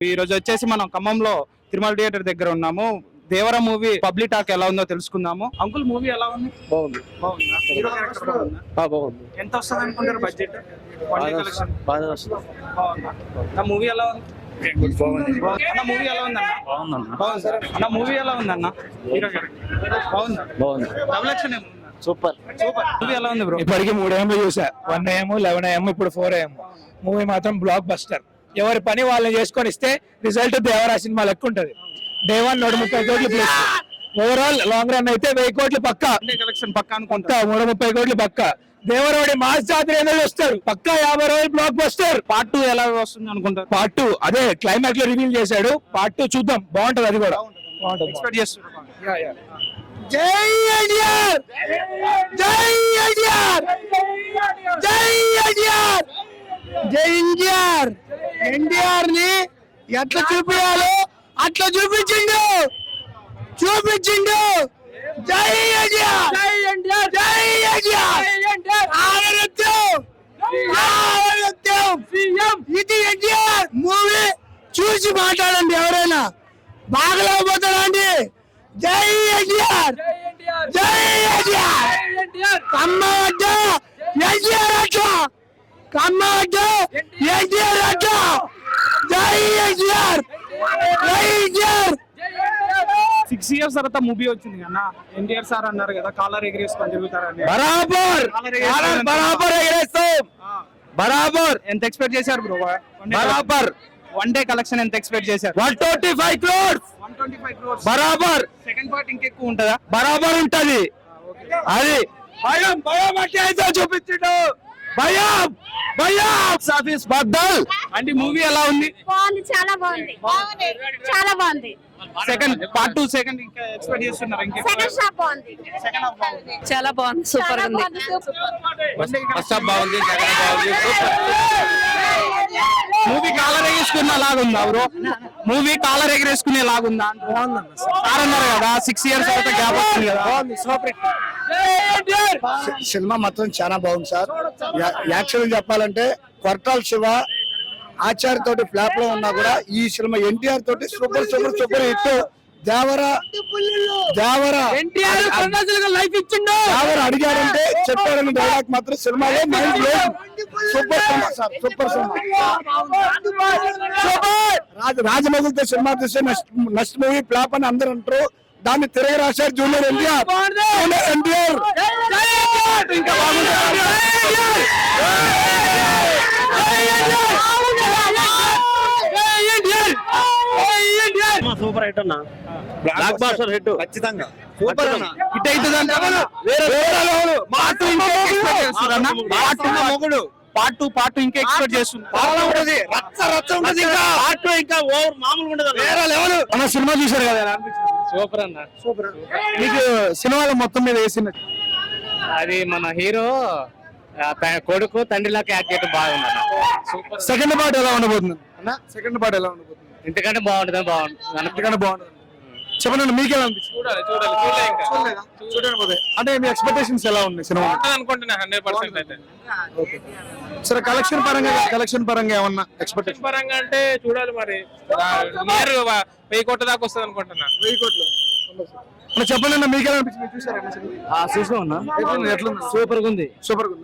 ఈ రోజు వచ్చేసి మనం ఖమ్మంలో తిరుమల థియేటర్ దగ్గర ఉన్నాము. దేవర మూవీ పబ్లిక్ టాక్ ఎలా ఉందో తెలుసుకుందాము. అంకుల్ మూవీ ఎలా ఉంది? బాగుంది. బాగుందా? హీరో క్యారెక్టర్ బాగుందా? ఆ, బాగుంది. ఎంత వస్తుంది అనుకుంటారు బడ్జెట్ బాగా వస్తుంది. బాగా వస్తుంది. బాగుందా? నా మూవీ ఎలా ఉంది? అన్న మూవీ ఎలా ఉందన్న? బాగుందన్న. బాగుంది సార్. అన్న మూవీ ఎలా ఉందన్న? Hero character. బాగుందా? బాగుంది. డబుల్ యాక్షన్ ఏముందా? సూపర్. సూపర్. మూవీ ఎలా ఉంది బ్రో? ఇప్పటికి మూడు ఏమో చూసా. వన్ ఏఎం లెవెన్ ఏఎం ఇప్పుడు ఫోర్ ఏఎం మూవీ మాత్రం బ్లాక్ బస్టర్ ఎవరి పని వాళ్ళని చేసుకొని ఇస్తే రిజల్ట్ దేవరా సినిమా లెక్క ఉంటది. డే వన్ నూట ముప్పై కోట్లు ప్లస్ ఓవరాల్ లాంగ్ రన్ అయితే వెయ్యి కోట్లు పక్క. కలెక్షన్ పక్క అనుకుంటా. మూడు ముప్పై కోట్లు పక్క. దేవరవాడి మాస్ జాతర ఏదో వస్తారు పక్క యాభై రోజులు బ్లాక్ బస్టర్ పార్ట్ టూ ఎలా వస్తుంది అనుకుంటారు పార్ట్ టూ అదే క్లైమాక్స్లో రివీల్ చేశాడు. పార్ట్ టూ చూద్దాం. బాగుంటది అది కూడా. ఎక్స్పెక్ట్ జై ఎన్టీఆర్! జై ఎన్టీఆర్! జై ఎన్టీఆర్! జై ఎన్టీఆర్! ఎన్టీఆర్ని ఎట్లా చూపించాలో అట్లా చూపించిండు. చూపించిండు. జై ఎన్టీఆర్. జై ఎన్టీఆర్. జై ఎన్టీఆర్. ఇది ఎన్టీఆర్ మూవీ. చూసి మాట్లాడండి ఎవరైనా. బాగలేకపోతాడా అండి జై ఎన్టీఆర్. జై ఎన్టీఆర్. కమ్మ అడ్డ ఎన్టీఆర్ అడ్డ కమ్మ అడ్డ ఎన్టీఆర్ అడ్డ జై ఎన్టీఆర్ జై ఎన్టీఆర్. సిక్స్ ఇయర్స్ తర్వాత మూవీ వచ్చింది అన్న. ఎన్టీఆర్ సార్ అన్నారు కదా కాలర్ ఎగిరేసుకొని తిరుగుతారని బరాబర్. బరాబర్ ఎగరేస్తాం. బరాబర్. ఎంత ఎక్స్పెక్ట్ చేశారు బ్రో బరాబర్. వన్ డే కలెక్షన్ ఎంత ఎక్స్పెక్ట్ చేశారు? One twenty five crores. One twenty five crores. బరాబర్. సెకండ్ పార్ట్ ఇంకెక్కువ ఉంటుందా? బరాబర్ ఉంటది. అది. భయం భయం అంటే అయితే చూపించడు. భయం! భయం! ఆఫీస్ బద్దల్! అంటే మూవీ ఎలా ఉంది? బాగుంది చాలా బాగుంది. చాలా బాగుంది. సెకండ్ పార్ట్ టూ సెకండ్ ఇంకా ఎక్స్పెక్ట్ చేస్తున్నారు ఇంకా. సెకండ్ షాప్ బాగుంది. సెకండ్ హాఫ్ బాగుంది. చాలా బాగుంది సూపర్ ఉంది. ఫస్ట్ హాఫ్ బాగుంది మూవీ కాలర్ ఎగరేసుకునే లాగుందా బ్రో మూవీ కాలర్ ఎగరేసుకునే లాగుందా? సార్ అన్నారు కదా సిక్స్ ఇయర్స్ తర్వాత గ్యాప్ వస్తుంది కదా. సినిమా మాత్రం చాలా బాగుంది సార్. యాక్చువల్ చెప్పాలంటే కొరటాల శివ ఆచార్య తోటి ఫ్లాప్లో ఉన్నా కూడా ఈ సినిమా ఎన్టీఆర్ తోటి super super super hit. Devara Devara life ఇచ్చిండు. దేవర అడిగాడంటే చెప్పాడని డైలాగ్ మాత్రం సినిమాలో mind super cinema sir super cinema. Raja రాజమౌళితో cinema తీస్తే నెక్స్ట్ నెక్స్ట్ మూవీ ఫ్లాప్ అని అందరూ అంటారు. దాన్ని తిరగ రాశారు జూనియర్ ఎన్టీఆర్. జూనియర్ ఎన్టీఆర్. ఇంకా సూపర్ హిట్ అన్న. Blockbuster hit. ఖచ్చితంగా. సూపర్ అన్న. హిట్ అవుతుంది పార్ట్ టూ ఇంకా ఎక్స్పెక్ట్ చేస్తున్నా పార్ట్ టూ మొగుడు. పార్ట్ టూ పార్ట్ టూ ఇంకా ఎక్స్పెక్ట్ చేస్తున్నా రచ్చ రచ్చ ఉంటుంది ఇంకా. పార్ట్ టూ ఇంకా ఓవర్ మామూలుగా ఉండదు. వేరే లెవెల్. మన సినిమా చూశారు కదా సూపర్ అన్న. మీకు సినిమాలో మొత్తం మీద వేసిన అది మన హీరో కొడుకు తండ్రిలాగా యాక్ట్ చేయడం బాగుంది సూపర్. సెకండ్ పార్ట్ ఎలా ఉండబోతుంది? అన్న సెకండ్ పార్ట్ ఎలా ఉండబోతుంది? ఇంతకంటే బాగుంటుంది బాగుంటుంది. ఎందుకంటే బాగుంటుంది చెప్పండి మీకు ఎలా అనిపించింది? చూడాలి చూడాలి చూడలే ఇంకా. చూడలేదా? చూడడానికి పోతే. అంటే మీ ఎక్స్పెక్టేషన్స్ ఎలా ఉన్నాయి సినిమా అనుకుంటున్నా హండ్రెడ్ పర్సెంట్ అయితే. సరే కలెక్షన్ పరంగా కలెక్షన్ పరంగా ఏమన్నా ఎక్స్పెక్టేషన్ పరంగా అంటే చూడాలి మరి. వెయ్యి కోట్ల దాకా వస్తుంది అనుకుంటున్నా. వెయ్యి కోట్లు. అన్న చెప్పండి అన్న మీకు అనిపించింది చూసారా అన్న ఉంది సూపర్ ఉంది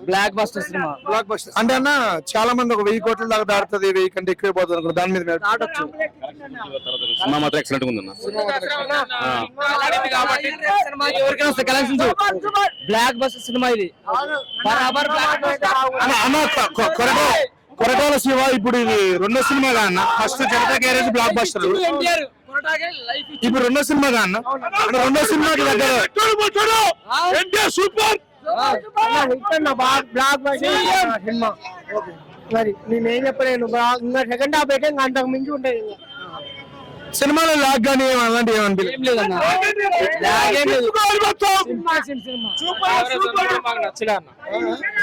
బ్లాక్ బస్టర్ సినిమా బ్లాక్ బస్టర్ అంటే అన్న చాలా మంది ఒక వెయ్యి కోట్ల దాకా దాడుతుంది వెయ్యి కంటే ఎక్కువ పోతుంది అనుకో దాని మీద సినిమా మాత్రం ఎక్సలెంట్ ఎవరికైనా వస్తే కలెక్షన్ బ్లాక్ బస్టర్ సినిమా ఇది బరాబర్ అన్న అన్న కొరటాల శివ ఇప్పుడు ఇది రెండో సినిమాగా అన్న? First Janatha Garage blockbuster ఇప్పుడు రెండో సినిమాగా అన్న? అంటే రెండో సినిమాకి దగ్గర సూపర్. Black cinema. మరి నేనేం చెప్పలేను. బా- ఇంకా సెకండ్ హాఫ్ అయితే ఇంకా అంతకు మించి ఉంటాయి ఇంకా. సినిమాలో లాగ్ కానీ అలాంటివి ఏమనిపించలేదు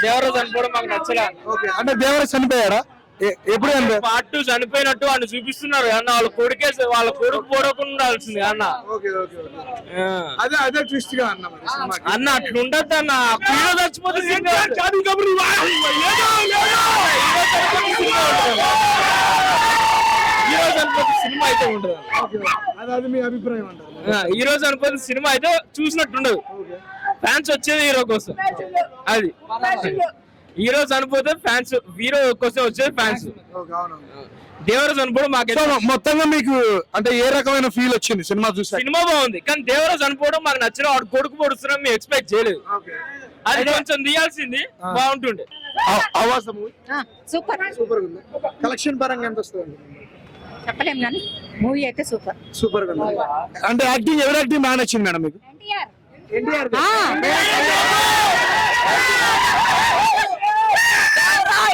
దేవరాజు దేవరాజు అంటే దేవర చనిపోయాడా? ఎప్పుడు పార్ట్ టూ చనిపోయినట్టు వాళ్ళు చూపిస్తున్నారు అన్న. వాళ్ళ కొడుకే వాళ్ళ కొడుకు పోడకుండా ఉండాల్సింది అన్న. ఓకే ఓకే ఆ. అదే అదే ట్విస్ట్గా అన్న మరి సినిమాకి. అన్న అట్లా ఉండద్దు అన్న హీరో చచ్చిపోతే సినిమా హీరో సినిమా అయితే ఉండదు. అది అది మీ అభిప్రాయం అంటారు. ఆ, హీరో చనిపోతే సినిమా అయితే చూసినట్టు ఉండదు. ఫ్యాన్స్ వచ్చేది హీరో కోసం. అది. హీరో చనిపోతే ఫ్యాన్స్ హీరో కోసం వచ్చేది ఫ్యాన్స్. ఓకే అవును దేవర చనిపోవడం సో మాకైతే మొత్తంగా మీకు అంటే ఏ రకమైన ఫీల్ వచ్చింది సినిమా చూసాక? సినిమా బాగుంది కానీ దేవర చనిపోవడం మాకు నచ్చిన వాడు కొడుకు పొడుస్తున్నాం మేము ఎక్స్పెక్ట్ చేయలేదు. అది కొంచెం తీయాల్సింది బాగుంటుండే. సూపర్. సూపర్ కలెక్షన్ పరంగా ఎంత వస్తుంది? చెప్పలేం కానీ మూవీ అయితే సూపర్. సూపర్గా ఉంది. అంటే యాక్టింగ్ ఎవరు యాక్టింగ్ బాగా నచ్చింది మేడం మీకు? ఎన్టీఆర్.